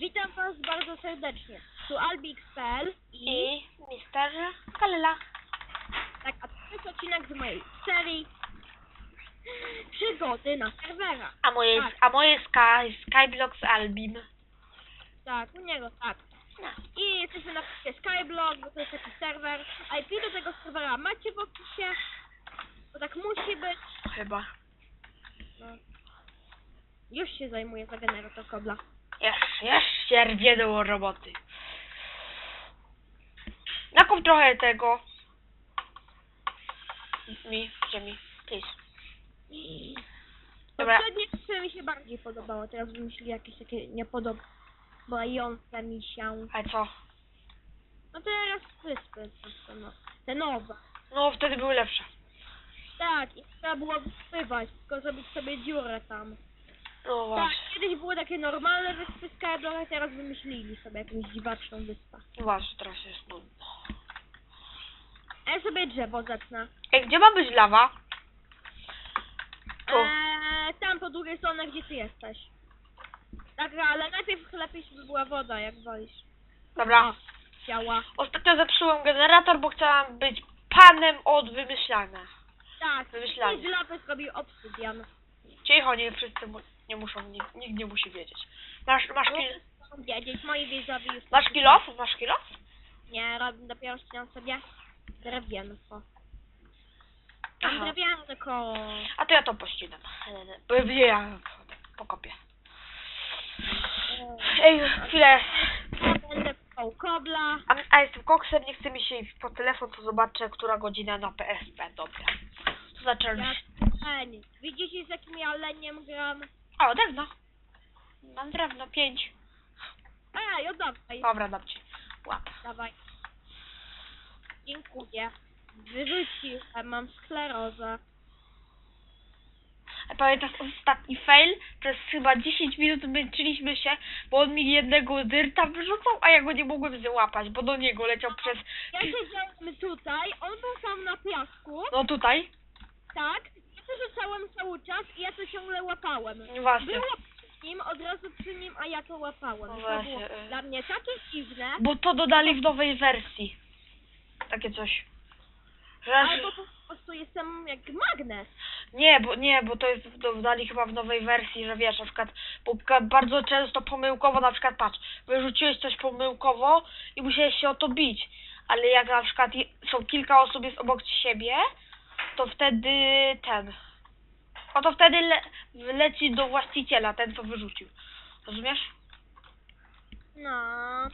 Witam Was bardzo serdecznie. Tu Albix.pl i I Mister Kalela. tak, a to jest odcinek z mojej serii Przygody na serwerach. A moje, Tak. a moje Sky, Skyblock z Albim. Tak, u niego tak. No. I jesteśmy na pisie Skyblock, bo to jest taki serwer. IP do tego serwera macie w opisie, bo tak musi być. Chyba. No. Już się zajmuję za generator kobla. Jeszcze, jeszcze rdziedą roboty. Nakup trochę tego. Mi, ziemi, please. Dobra. Poprzednie mi się bardziej podobało, teraz wymyślili jakieś takie niepodobające mi się. Ale co? No teraz wyspy, to no, te nowe. No wtedy były lepsze. Tak, i trzeba było wyspywać, tylko zrobić sobie dziurę tam. No Tak, właśnie. kiedyś były takie normalne wyspy a teraz wymyślili sobie jakąś dziwaczną wyspę. Właśnie, teraz jest nudno. A ja sobie drzewo zetnę. Ej, gdzie ma być lawa? Tu. Eee, tam po drugiej stronie, gdzie ty jesteś. Tak, ale najpierw lepiej, żeby była woda, jak wolisz. Dobra. Ciała. Ostatnio zepsułem generator, bo chciałam być panem od wymyślania. Tak, Wymyślanie. i z lawy zrobił obsydian. Cicho, nie wszyscy mu, nie muszą, nikt, nikt nie musi wiedzieć. Masz, masz, kil, wiedzieć, moi widzowie już... masz kilof? Masz kilof? Nie, robię dopiero ścinam sobie drewienko. Mam Aha. drewienko. A to ja to pościnam. Nie, ja pokopię. Ej, chwilę. Ja będę kobla. A, a jestem koksem, nie chce mi się iść po telefon, to zobaczę, która godzina na PSP. Dobra. To zaczęli. Leń. Widzicie z jakim ja leniem gram? O, drewno. Mam drewno, pięć. Ej, oddawaj. Dobra, dam ci. Łap. Dawaj. Dziękuję. Wyrzuciłem, mam sklerozę. A pamiętasz ostatni fail? Przez chyba 10 minut męczyliśmy się, bo on mi jednego dyrta wyrzucał, a ja go nie mogłem złapać, bo do niego leciał przez... Ja siedziałem tutaj, on był tam na piasku, No tutaj. tak? Rzucałem cały czas i ja to ciągle łapałem. No właśnie. Było przy nim, od razu przy nim, a ja to łapałem. No to właśnie, było dla mnie takie dziwne. Bo to dodali w nowej wersji. Takie coś. Że aż- Albo po prostu jestem jak magnes. Nie, bo nie, bo to jest dodali chyba w nowej wersji, że wiesz, na przykład bo ka- bardzo często pomyłkowo, na przykład patrz, wyrzuciłeś coś pomyłkowo i musiałeś się o to bić, ale jak na przykład są kilka osób jest obok siebie, to wtedy ten, no to wtedy le leci do właściciela, ten co wyrzucił. Rozumiesz? No.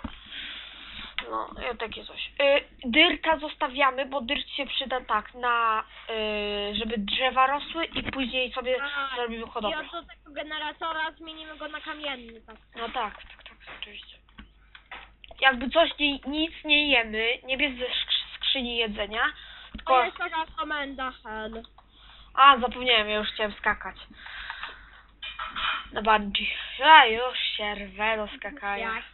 No, i takie coś. Y, dyrta zostawiamy, bo dyrt się przyda tak na, y, żeby drzewa rosły i później sobie zrobimy I hodowlę. od do tego generatora zmienimy go na kamienny, tak. No tak, tak, tak, oczywiście. Jakby coś nie, nic nie jemy, nie bez ze skrzy- skrzyni jedzenia, To jest taka komenda hell. A, zapomniałem, ja już chciałem skakać. Na bungee. Ja już się rwę do skakania. Jak?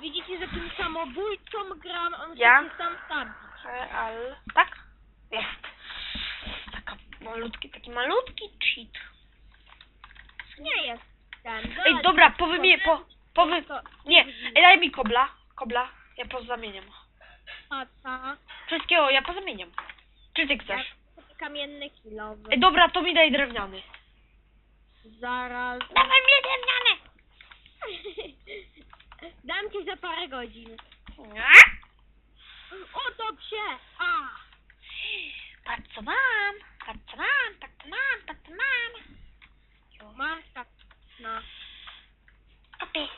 Widzicie, z jakim samobójcą gram, on Ja? chce się sam zabić. Ale... Tak? Jest. Taka malutki, taki malutki cheat. Nie jest ten. Ej, dobra, powymię, po, powy... To Nie, ej, daj mi kobla, kobla, ja pozamieniam. tata, Wszystkiego ja pozamieniam. Czy ty chcesz? kamienny kilowy. Ej, dobra, to mi daj drewniany. Zaraz. Dawaj mnie drewniany! Dam ci za parę godzin. O, to psie! A! Patrz co mam, patrz co mam, patrz co mam, patrz co mam. Mam tak. No. Okej.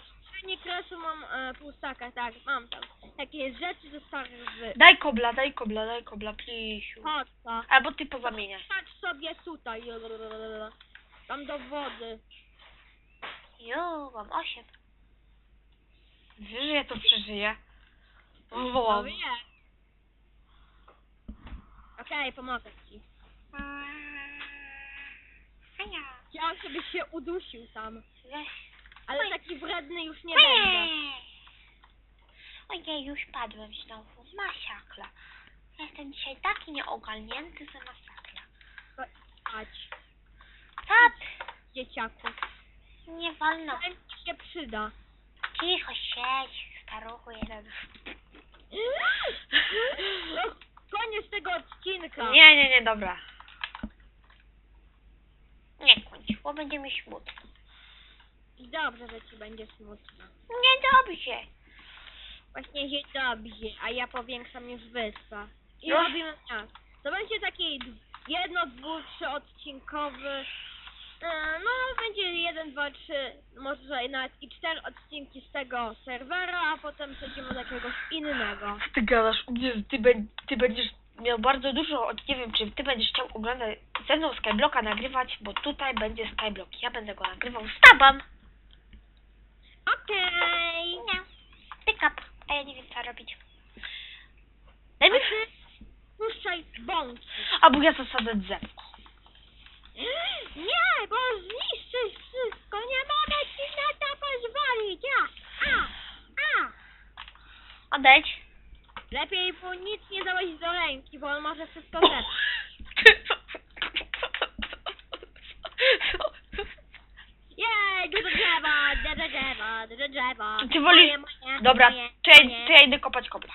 Nie kresu mam e, pustaka, tak, mam tam. Takie rzeczy ze starych wy. Daj kobla, daj kobla, daj kobla, plisiu. Chodź, to. Albo ty pozamieniaj. Patrz sobie tutaj. Tam do wody. Jo, mam osiem. Wiesz, że ja to przeżyję. No Wołam. wie. Okej, pomogę ci. Chciałam, żebyś się udusił tam. Ale taki wredny już nie będę. Ojej, już padłem znowu. Masakra. Jestem dzisiaj taki nieogarnięty, że masakra. Chodź, Tap. dzieciaku. Nie wolno. Ten ci się przyda. Cicho siedź, staruchu jeden. No, koniec tego odcinka. Nie, nie, nie, dobra. Nie kończ, bo będzie mi smutno. I dobrze, że ci będzie smutno. Niedobrze. Właśnie się dobrze, a ja powiększam już wyspę. I No. robimy tak. To będzie taki d- jedno, dwu, trzy odcinkowy. e, No, będzie jeden, dwa, trzy, może nawet i cztery odcinki z tego serwera, a potem przejdziemy do jakiegoś innego. Co ty gadasz? Ty, bę- ty będziesz miał bardzo dużo, od- nie wiem, czy ty będziesz chciał oglądać ze mną Skyblocka nagrywać, bo tutaj będzie Skyblock. Ja będę go nagrywał z tobą. Okej! Nie. Pick up. A ja nie wiem co robić. Ty puszczaj bąki. A bo ja zasadzę drzewko. Nie, bo zniszczysz wszystko, nie mogę ci na to pozwolić. A, a, a. Odejdź. Lepiej mu nic nie dałeś do ręki, bo on może wszystko zepsuć. Jej, dużo drzewa, dużo dużo drzewa. To ty wolisz- Moje, moje, Dobra, moje, to ja, moje. to ja idę kopać kobla.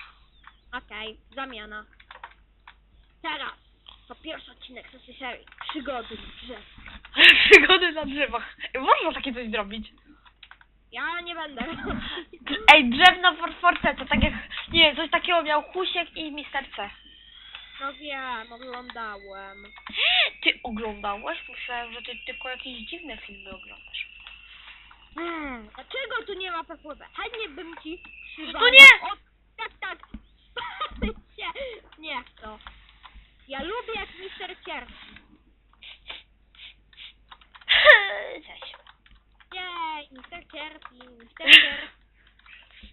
Okej, zamiana. Teraz, to pierwszy odcinek tej serii. Przygody drzew. Przygody na drzewach. Można takie coś zrobić. Ja nie będę. Ej, drzewna for forteca, tak jak, nie wiem, coś takiego miał Husiek i Mister C. No wiem, oglądałem. Ty oglądałeś? Myślałem, że ty tylko jakieś dziwne filmy oglądasz. Hmm, dlaczego tu nie ma PWP? Chętnie bym ci przywalił. No nie! O, tak, tak. Nie to. Ja lubię jak Mister Cierpi. Cześć. Jej, Mister Cierpi, Mister Cierpi.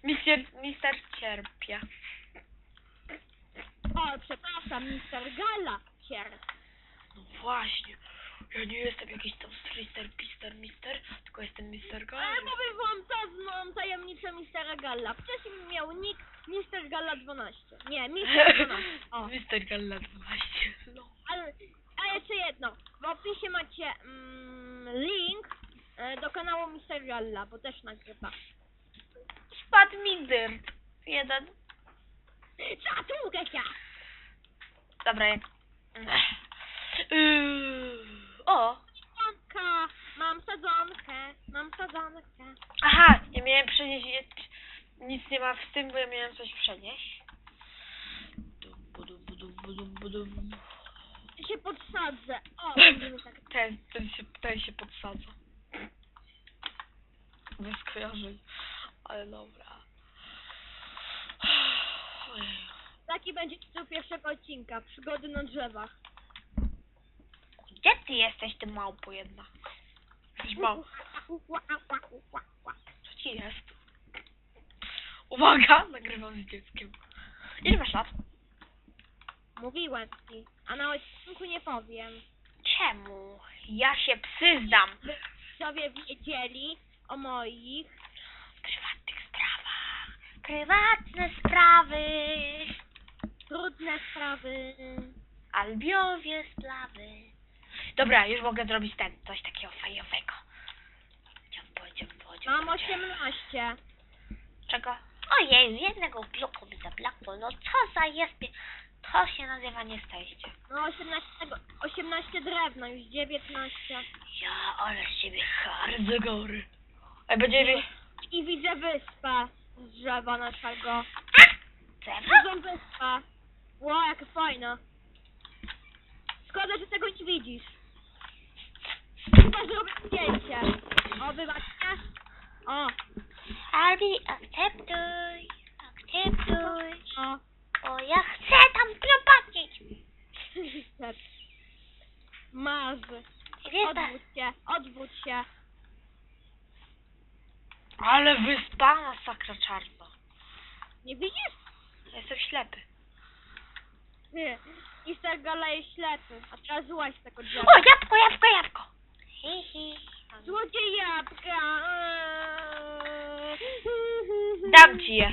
Mister, Mister cierpia. O, przepraszam, Mister Gala Cierpi. No właśnie. Ja nie jestem jakiś tam Mister, Pister, Mister, tylko jestem Mister Ale Gal. powiem wam pewną tajemnicę Mistera Galla. Wcześniej miał nick Mister Galla 12. Nie, Mister 12. O. Mister Gal na 12. No. Ale, a jeszcze jedno. W opisie macie mm, link e, do kanału Mister Galla, bo też nagrywa. Spadł mi dyrt. Jeden. Szacunkę cię! Dobra, jak... Yy, o! Sadzonka! Mam sadzonkę, mam sadzonkę. Aha, ja miałem przenieść... Nic nie ma w tym, bo ja miałem coś przenieść. Dum, budum, budum, budum, budum. Ja się podsadzę. O, będziemy tak. Ten, ten, się, ten się podsadza. Bez skojarzeń. Ale dobra. Ojej. Taki będzie tytuł pierwszego odcinka. Przygody na drzewach. Ty jesteś, ty małpo jedna? Jesteś mał. Co ci jest? Uwaga, nagrywam z dzieckiem. Ile masz lat? Mówiłem ci, a na odcinku nie powiem. Czemu? Ja się przyznam. Sobie wiedzieli o moich prywatnych sprawach. Prywatne sprawy. trudne sprawy. Albiowie sprawy. Dobra, już mogę zrobić ten, coś takiego fajowego. Dziambo, dziambo, dziambo. Mam 18. Czego? Ojej, z jednego bloku mi zablakło. No co za jest... To się nazywa nieszczęście. No 18, 18 drewna, już 19. Ja, ale z ciebie Bardzo gory. Ej, będziemy... I widzę wyspę z drzewa naszego. Drzewo? Dużą wyspę. Ło, jaka fajna. Szkoda, że tego nie widzisz. Chyba zrobię zdjęcie. O, wybaczcie. O, Albi, akceptuj. Akceptuj. o. O, ja chcę tam prowadzić. Masz. Wiesz, Odwróć się, odwróć się. Ale wyspa masakra czarna. Nie widzisz? Ja jestem ślepy. Ty, Mister Gala jest ślepy, a teraz złaź z tego drzewa. O, jabłko, jabłko, jabłko. Eee. Dam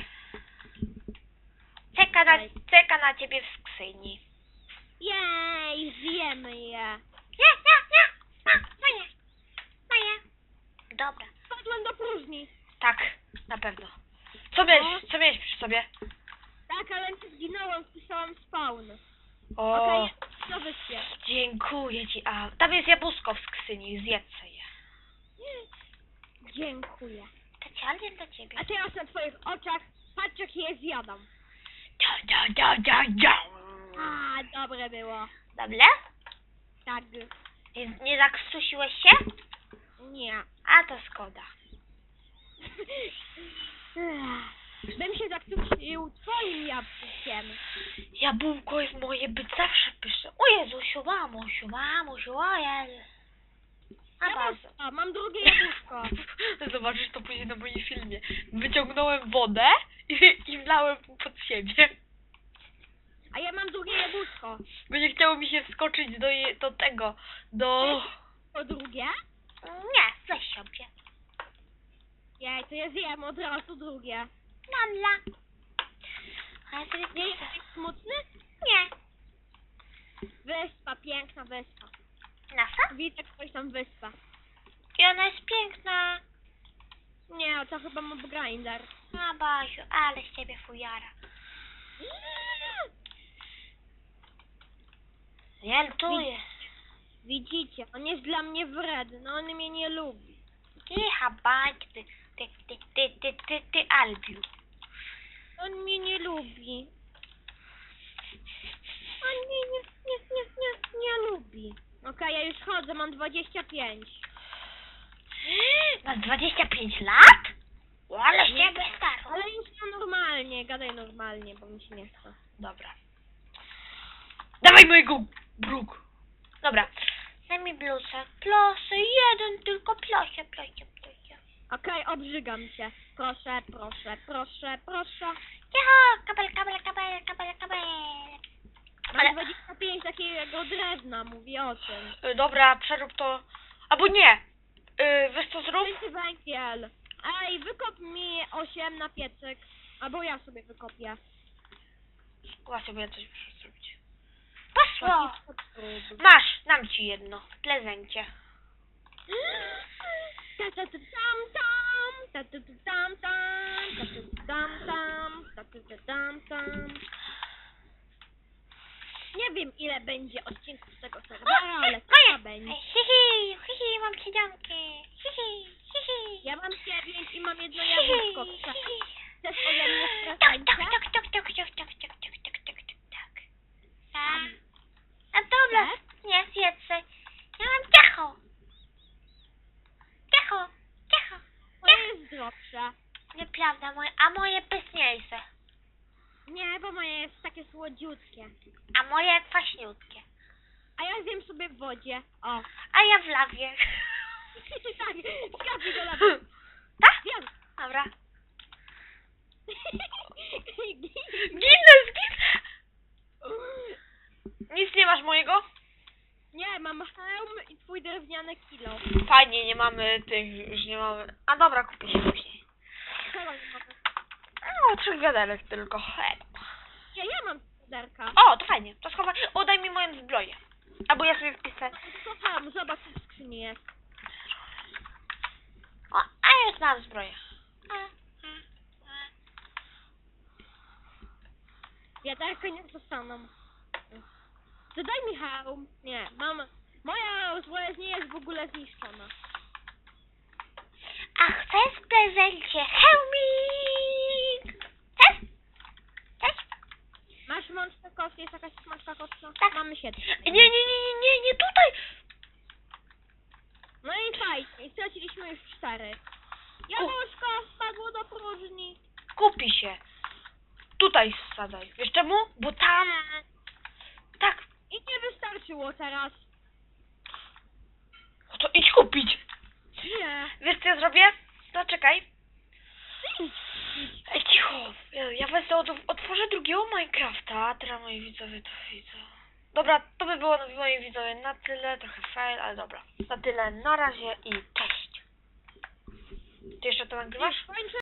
ci je. Czeka na, czeka na ciebie w skrzyni. Jej, zjemy je. Nie, nie, nie. Ma, moje. Moje. dobra. Wpadłem do próżni. Tak, na pewno. Co miałeś, co miałeś przy sobie? Tak, ale nie zginąłem, wpisałem spawn. O, Okej, na wyspie. dziękuję ci, a tam jest jabłuszko w skrzyni, zjedz je. Dziękuję. Specjalnie dla ciebie. A teraz na twoich oczach patrz jak je zjadam. Da, da, da, da, da. A, dobre było. Dobrze? Tak. Nie, nie zakrztusiłeś się? Nie. A to szkoda. Bym się zaktusił twoim jabłkiem. Jabłko jest moje być zawsze pyszne. O Jezusiu, mamusiu, mamusiu, o Jezu. A bardzo. Jabłuszko, mam drugie jabłuszko. Zobaczysz to później na moim filmie. Wyciągnąłem wodę i, i wlałem pod siebie. A ja mam drugie jabłuszko. Bo nie chciało mi się wskoczyć do, je, do tego, do... To drugie? Nie, weź sobie. Jej, to ja zjem od razu drugie. Mamla. A ja sobie Nie jesteś smutny? Nie. Wyspa, piękna wyspa. Nasza? Widzę ktoś tam wyspa. I ona jest piękna. Nie, to chyba mob grinder. A Basiu, ale z ciebie fujara. Lutuję. Widzicie, on jest dla mnie wredny, on mnie nie lubi. Cicha ty, ty, ty, ty, ty, ty, ty, Albiu. On mnie nie lubi. On mnie nie, nie, nie, nie, nie lubi. Okej, ja już chodzę, mam 25. Masz 25 lat? Ale z ciebie staro. Ale już nie normalnie, gadaj normalnie, bo mi się nie chce. Dobra. Dawaj mojego bruk. Dobra. Daj mi blusek. Proszę, jeden tylko, proszę, proszę, proszę. Okej, obrzygam cię. Proszę, proszę, proszę, proszę. Jaha, kabel, kabel, kabel, kabel, kabel. Ale- 25 takiego drewna, mówię o tym. Y, Dobra, przerób to. Albo nie. Y, wiesz co zrób? Ty węgiel. Ej, wykop mi 8 na piecyk. Albo ja sobie wykopię. Bo ja coś muszę zrobić. Poszło. Masz, dam ci jedno. W prezencie. Ta ta ta tam tam, ta ta ta tam tam, ta ta ta tam tam, ta ta ta tam tam. Nie wiem ile będzie odcinków z tego serwera, ale chyba będzie. Hihi, hihi, mam siedzionki. Hihi, hihi. Ja mam 9 i mam jedno jabłuszko. Chcesz ode mnie w Tak, tak, tak, tak, tak, tak, tak, tak, tak, tak, tak, tak, tak. A, a dobra, nie, zjedzę. Ja mam ciacho. Ciacho, ciacho. Moje jest zdrowsze. Nieprawda, moje, a moje pyszniejsze. Nie, bo moje jest takie słodziutkie. A moje kwaśniutkie. A ja zjem sobie w wodzie. O. A ja w lawie. tak, zgadnij do lawy. Tak? Zjem. Dobra. Ginę, zginę! Nic nie masz mojego? Nie, mam hełm i twój drewniany kilo. Fajnie, nie mamy tych, już nie mamy. A dobra, kupię się później. Nie? No, trzech wiaderek tylko. Ja, ja mam puderka. O, to fajnie. To schowaj. O, daj mi moją zbroję. Albo ja sobie wpiszę. Hełm, zobacz co w skrzyni jest. O, a już mam zbroję. Wiaderka nie zostaną. To daj mi hełm. Nie, mam... Moja zbroja nie jest w ogóle zniszczona. A chcesz w prezencie hełmik? Chcesz? Chcesz? Masz monster kość, jest jakaś smaczna koczna? Tak. Mamy siedem. Nie, nie, nie, nie, nie, nie tutaj! No i fajnie, straciliśmy już cztery. Jabłuszko spadło do próżni. Kupi się. Tutaj wsadzaj. Wiesz czemu? Bo tam... Tak. I nie wystarczyło teraz. No to idź kupić. Nie. Wiesz co ja zrobię? No czekaj. Cicho. Ja, wezmę, od, otworzę drugiego Minecrafta. Teraz moi widzowie to widzą. Dobra, to by było moi widzowie na tyle. Trochę fail, ale dobra. Na tyle. Na razie i cześć. Ty jeszcze to nagrywasz?